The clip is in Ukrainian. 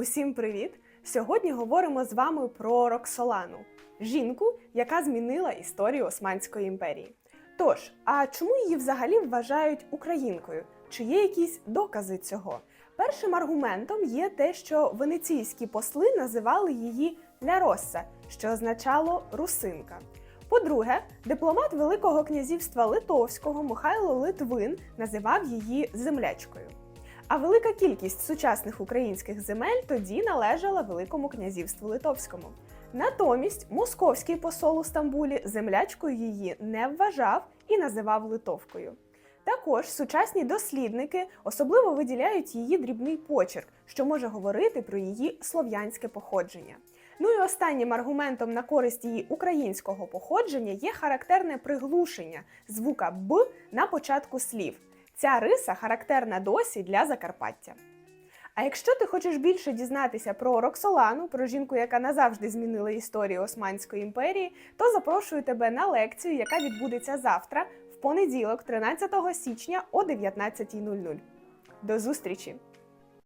Усім привіт! Сьогодні говоримо з вами про Роксолану, жінку, яка змінила історію Османської імперії. Тож, а чому її взагалі вважають українкою? Чи є якісь докази цього? Першим аргументом є те, що венеційські посли називали її Ля Росса, що означало русинка. По-друге, дипломат Великого князівства Литовського Михайло Литвин називав її землячкою. А велика кількість сучасних українських земель тоді належала Великому князівству Литовському. Натомість московський посол у Стамбулі землячкою її не вважав і називав Литовкою. Також сучасні дослідники особливо виділяють її дрібний почерк, що може говорити про її слов'янське походження. Ну і останнім аргументом на користь її українського походження є характерне приглушення звука Б на початку слів. Ця риса характерна досі для Закарпаття. А якщо ти хочеш більше дізнатися про Роксолану, про жінку, яка назавжди змінила історію Османської імперії, то запрошую тебе на лекцію, яка відбудеться завтра, в понеділок, 13 січня о 19.00. До зустрічі!